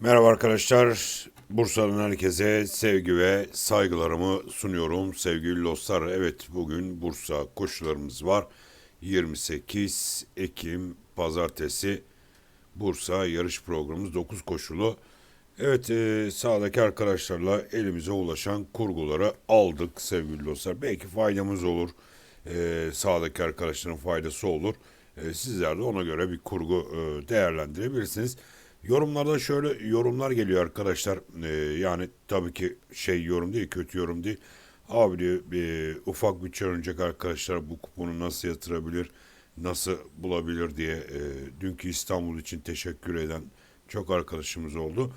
Merhaba arkadaşlar. Bursa'nın herkese sevgi ve saygılarımı sunuyorum. Sevgili dostlar, evet bugün Bursa koşularımız var. 28 Ekim Pazartesi Bursa yarış programımız 9 koşulu. Evet e, sağdaki arkadaşlarla elimize ulaşan kurguları aldık sevgili dostlar. Belki faydamız olur. E, sağdaki arkadaşların faydası olur. E, sizler de ona göre bir kurgu e, değerlendirebilirsiniz. Yorumlarda şöyle yorumlar geliyor arkadaşlar. E, yani tabii ki şey yorum değil, kötü yorum değil. Abi diyor e, ufak bütçe oynayacak arkadaşlar bu kuponu nasıl yatırabilir, nasıl bulabilir diye e, dünkü İstanbul için teşekkür eden çok arkadaşımız oldu.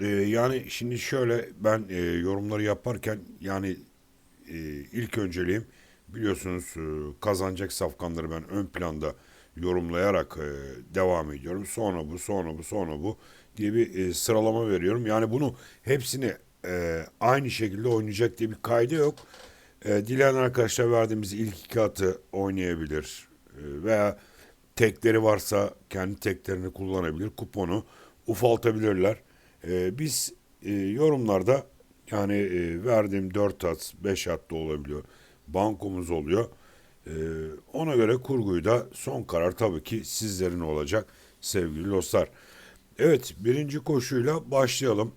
E, yani şimdi şöyle ben e, yorumları yaparken yani e, ilk önceliğim biliyorsunuz e, kazanacak safkanları ben ön planda yorumlayarak e, devam ediyorum. Sonra bu, sonra bu, sonra bu diye bir e, sıralama veriyorum. Yani bunu hepsini e, aynı şekilde oynayacak diye bir kaydı yok. E, dileyen arkadaşlar verdiğimiz ilk iki atı oynayabilir veya tekleri varsa kendi teklerini kullanabilir. Kuponu ufaltabilirler. Biz yorumlarda yani e, verdiğim 4 at, 5 at da olabiliyor. Bankomuz oluyor. Ee, ona göre kurguyu da son karar tabii ki sizlerin olacak sevgili dostlar. Evet birinci koşuyla başlayalım.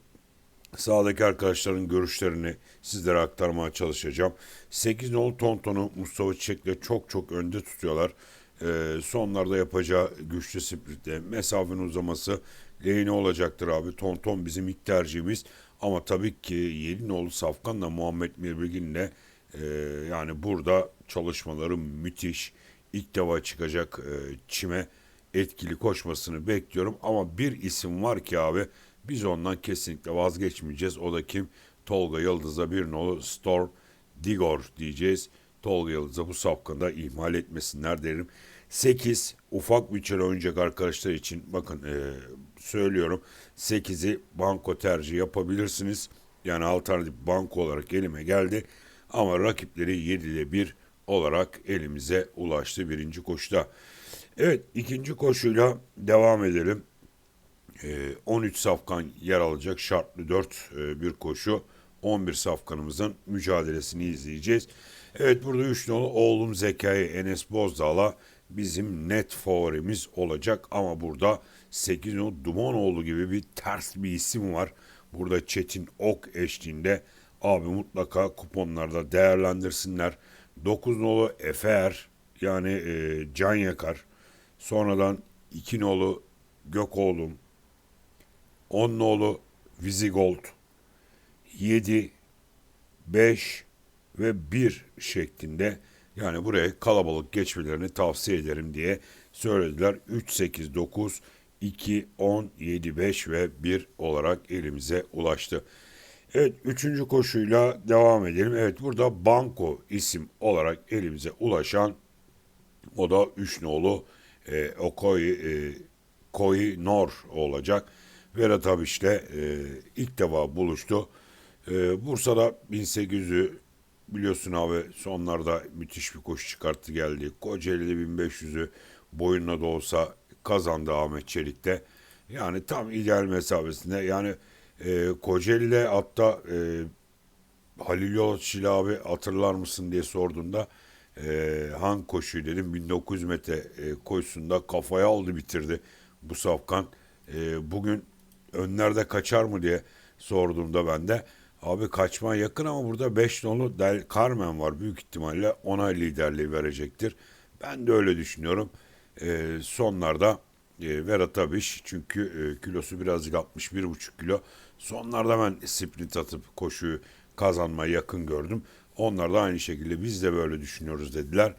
Sağdaki arkadaşların görüşlerini sizlere aktarmaya çalışacağım. 8 nolu Tonton'u Mustafa Çiçek'le çok çok önde tutuyorlar. Ee, sonlarda yapacağı güçlü spritte mesafenin uzaması lehine olacaktır abi. Tonton bizim ilk tercihimiz. Ama tabii ki 7 nolu Safkan'la Muhammed Mirbilgin'le ee, yani burada çalışmaları müthiş. İlk defa çıkacak e, çime etkili koşmasını bekliyorum. Ama bir isim var ki abi biz ondan kesinlikle vazgeçmeyeceğiz. O da kim? Tolga Yıldız'a bir nolu Storm Digor diyeceğiz. Tolga Yıldız'a bu safkanda ihmal etmesinler derim. 8 ufak bütçeli oynayacak arkadaşlar için bakın e, söylüyorum 8'i banko tercih yapabilirsiniz. Yani alternatif banko olarak elime geldi. Ama rakipleri 7'de 1 olarak elimize ulaştı birinci koşuda. Evet ikinci koşuyla devam edelim. Ee, 13 safkan yer alacak şartlı 4 e, bir koşu. 11 safkanımızın mücadelesini izleyeceğiz. Evet burada 3 nolu oğlum Zekai Enes Bozdağ'la bizim net favorimiz olacak. Ama burada 8 nolu Dumanoğlu gibi bir ters bir isim var. Burada Çetin Ok eşliğinde abi mutlaka kuponlarda değerlendirsinler. 9 nolu Efer yani e, Can Yakar. Sonradan 2 nolu Gökoğlum. 10 nolu Vizigold. 7, 5 ve 1 şeklinde yani buraya kalabalık geçmelerini tavsiye ederim diye söylediler. 3, 8, 9, 2, 10, 7, 5 ve 1 olarak elimize ulaştı. Evet üçüncü koşuyla devam edelim. Evet burada Banko isim olarak elimize ulaşan o da üç nolu e, Okoy e, Koy Nor olacak. Vera Tabiş'le e, ilk defa buluştu. E, Bursa'da 1800'ü biliyorsun abi sonlarda müthiş bir koşu çıkarttı geldi. Kocaeli'de 1500'ü boyunla da olsa kazandı Ahmet Çelik'te. Yani tam ideal mesafesinde yani e, Kocaeli'de hatta e, Halil Yolçili abi hatırlar mısın diye sorduğunda e, hangi koşuyu dedim 1900 metre e, koşusunda kafaya aldı bitirdi bu safkan. E, bugün önlerde kaçar mı diye sorduğumda ben de abi kaçma yakın ama burada 5 nolu Del Carmen var büyük ihtimalle ona liderliği verecektir. Ben de öyle düşünüyorum. E, sonlarda e, Vera Tabiş çünkü e, kilosu birazcık 61,5 kilo. Sonlarda ben sprint atıp koşuyu kazanmaya yakın gördüm. Onlar da aynı şekilde biz de böyle düşünüyoruz dediler.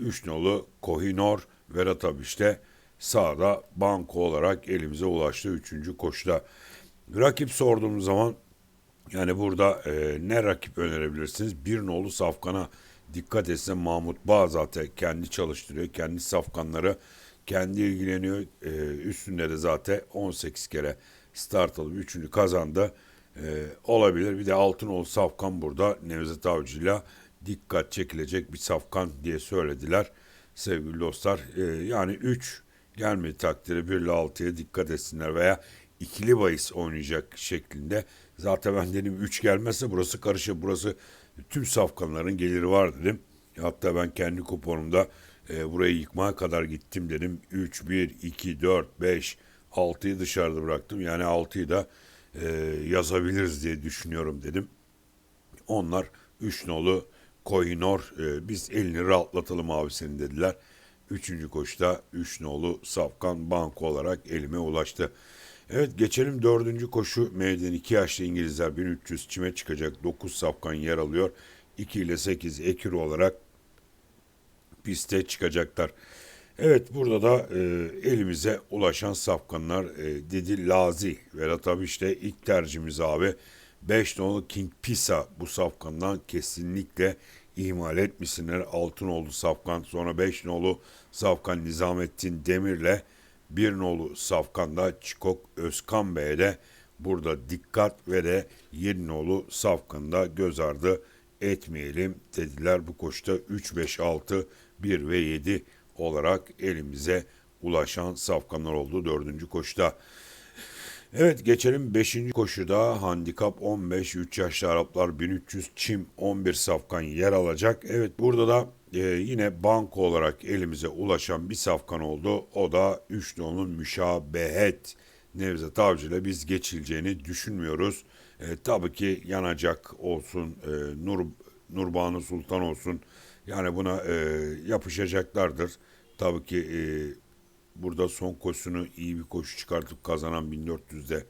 3 e, nolu Kohinor Vera Tabiş de sağda banko olarak elimize ulaştı 3. koşuda. Rakip sorduğumuz zaman yani burada e, ne rakip önerebilirsiniz? Bir nolu Safkan'a dikkat etsin Mahmut Bağ zaten kendi çalıştırıyor. Kendi safkanları kendi ilgileniyor. E, üstünde de zaten 18 kere start alıp üçünü kazandı. E, olabilir. Bir de Altınoğlu Safkan burada Nevzat Avcı'yla dikkat çekilecek bir safkan diye söylediler. Sevgili dostlar e, yani 3 gelmedi takdiri 1 ile 6'ya dikkat etsinler veya ikili bahis oynayacak şeklinde. Zaten ben dedim 3 gelmezse burası karışır. Burası tüm safkanların geliri var dedim. Hatta ben kendi kuponumda e, burayı yıkmaya kadar gittim dedim. 3, 1, 2, 4, 5, 6'yı dışarıda bıraktım. Yani 6'yı da e, yazabiliriz diye düşünüyorum dedim. Onlar 3 nolu Kohinor e, biz elini rahatlatalım abi senin dediler. Üçüncü koşuda 3 nolu Safkan Banko olarak elime ulaştı. Evet geçelim dördüncü koşu meydan 2 yaşlı İngilizler 1300 çime çıkacak 9 Safkan yer alıyor. 2 ile 8 ekür olarak piste çıkacaklar. Evet burada da e, elimize ulaşan safkanlar e, dedi Lazi. Ve tabii işte ilk tercihimiz abi 5 nolu King Pisa bu safkandan kesinlikle ihmal etmişsinler. Altın oldu safkan sonra 5 nolu safkan Nizamettin Demir'le 1 nolu safkanda Çikok Özkan Bey'de burada dikkat ve de 7 nolu safkanda göz ardı etmeyelim dediler. Bu koşta 3, 5, 6, 1 ve 7 olarak elimize ulaşan safkanlar oldu dördüncü koşuda. Evet geçelim 5. koşuda handikap 15 3 yaşlı Araplar 1300 çim 11 safkan yer alacak. Evet burada da e, yine banko olarak elimize ulaşan bir safkan oldu. O da 3 nolun müşabehet Nevzat Avcı ile biz geçileceğini düşünmüyoruz. E, tabii ki yanacak olsun e, Nur Nurbanu Sultan olsun. Yani buna e, yapışacaklardır. Tabii ki e, burada son koşusunu iyi bir koşu çıkartıp kazanan 1400'de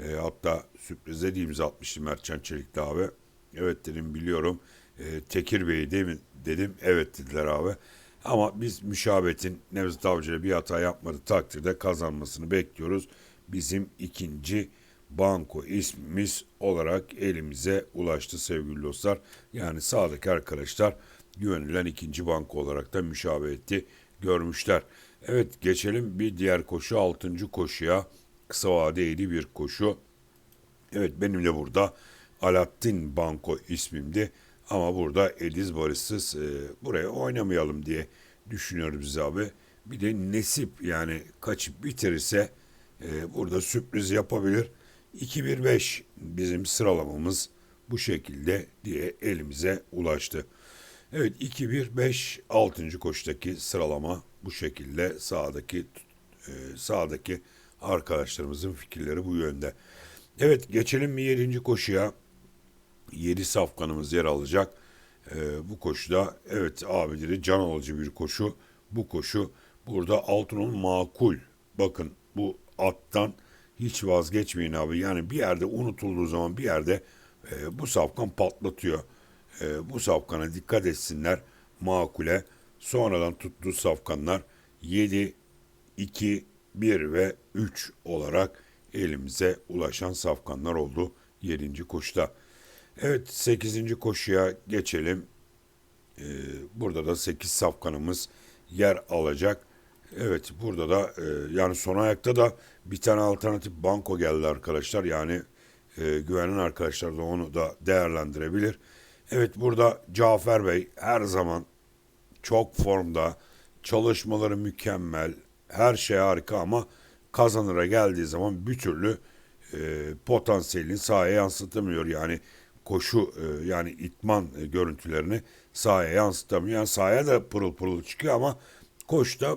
e, hatta sürprize de imza atmıştı Mertcan Çelikli abi. Evet dedim biliyorum. E, Tekir Bey değil mi dedim. Evet dediler abi. Ama biz müşabetin Nevzat Avcı ile bir hata yapmadı takdirde kazanmasını bekliyoruz. Bizim ikinci banko ismimiz olarak elimize ulaştı sevgili dostlar. Yani sağdaki arkadaşlar güvenilen ikinci banko olarak da müşabeheti görmüşler. Evet geçelim bir diğer koşu altıncı koşuya kısa vadeli bir koşu. Evet benim de burada Alaaddin Banko ismimdi ama burada Ediz Barışsız e, buraya oynamayalım diye düşünüyoruz biz abi. Bir de Nesip yani kaçıp bitirirse e, burada sürpriz yapabilir. 2-1-5 bizim sıralamamız bu şekilde diye elimize ulaştı. Evet 2-1-5 6. koşudaki sıralama bu şekilde sağdaki e, sağdaki arkadaşlarımızın fikirleri bu yönde. Evet geçelim mi 7. koşuya. 7 safkanımız yer alacak. E, bu koşuda evet abileri can alıcı bir koşu. Bu koşu burada Altın'ın makul. Bakın bu attan hiç vazgeçmeyin abi. Yani bir yerde unutulduğu zaman bir yerde e, bu safkan patlatıyor. E, bu safkana dikkat etsinler makule. Sonradan tuttuğu safkanlar 7, 2, 1 ve 3 olarak elimize ulaşan safkanlar oldu 7. koşuda. Evet 8. koşuya geçelim. Ee, burada da 8 safkanımız yer alacak. Evet burada da e, yani son ayakta da bir tane alternatif banko geldi arkadaşlar. Yani e, güvenen arkadaşlar da onu da değerlendirebilir. Evet burada Cafer Bey her zaman çok formda, çalışmaları mükemmel, her şey harika ama kazanıra geldiği zaman bir türlü e, potansiyelini sahaya yansıtamıyor. Yani koşu e, yani itman e, görüntülerini sahaya yansıtamıyor. Yani sahaya da pırıl pırıl çıkıyor ama koşta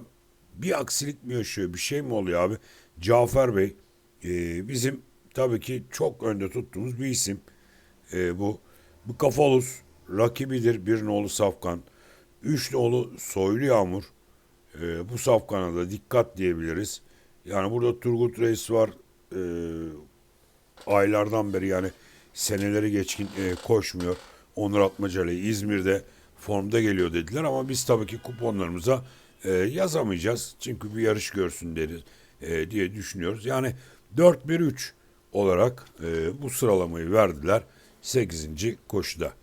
bir aksilik mi yaşıyor, bir şey mi oluyor abi? Cafer Bey e, bizim tabii ki çok önde tuttuğumuz bir isim e, bu. Bu Kafalus rakibidir bir nolu Safkan. Üç nolu Soylu Yağmur. E, bu Safkan'a da dikkat diyebiliriz. Yani burada Turgut Reis var. E, aylardan beri yani seneleri geçkin e, koşmuyor. Onur Atmacalı İzmir'de formda geliyor dediler ama biz tabii ki kuponlarımıza e, yazamayacağız. Çünkü bir yarış görsün deriz e, diye düşünüyoruz. Yani 4-1-3 olarak e, bu sıralamayı verdiler 8. koşuda.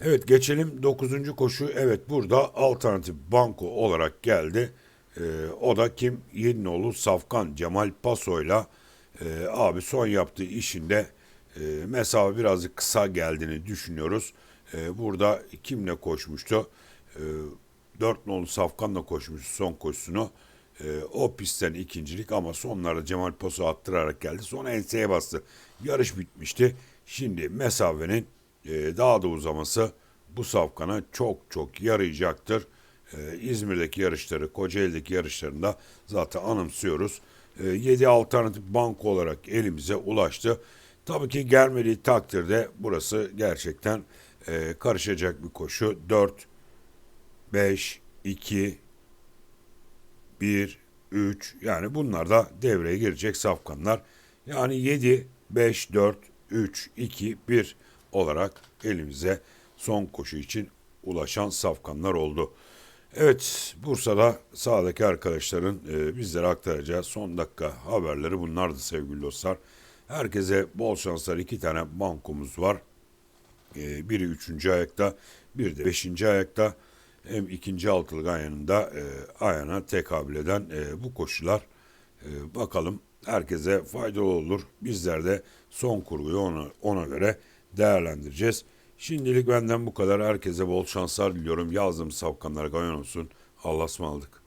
Evet geçelim 9. koşu. Evet burada alternatif banko olarak geldi. E, o da kim? Yedinoğlu Safkan Cemal Paso'yla e, abi son yaptığı işinde e, mesafe birazcık kısa geldiğini düşünüyoruz. E, burada kimle koşmuştu? E, 4 nolu Safkan'la koşmuş son koşusunu. E, o pistten ikincilik ama sonlarda Cemal Posu attırarak geldi. Sonra enseye bastı. Yarış bitmişti. Şimdi mesafenin e, daha da uzaması bu safkana çok çok yarayacaktır. E, İzmir'deki yarışları, Kocaeli'deki yarışlarında zaten anımsıyoruz. E, 7 alternatif banko olarak elimize ulaştı. Tabii ki gelmediği takdirde burası gerçekten e, karışacak bir koşu. 4, 5, 2, 1, 3 yani bunlar da devreye girecek safkanlar. Yani 7, 5, 4, 3, 2, 1 olarak elimize son koşu için ulaşan safkanlar oldu. Evet Bursa'da sağdaki arkadaşların e, bizlere aktaracağı son dakika haberleri bunlardı sevgili dostlar. Herkese bol şanslar. iki tane bankomuz var. E, biri üçüncü ayakta, bir de beşinci ayakta. Hem ikinci altılık ayağında e, ayağına tekabül eden e, bu koşular. E, bakalım herkese faydalı olur. Bizler de son kurguyu ona, ona göre değerlendireceğiz. Şimdilik benden bu kadar. Herkese bol şanslar diliyorum. Yazdığım safkanlara gayon olsun. Allah'a ısmarladık.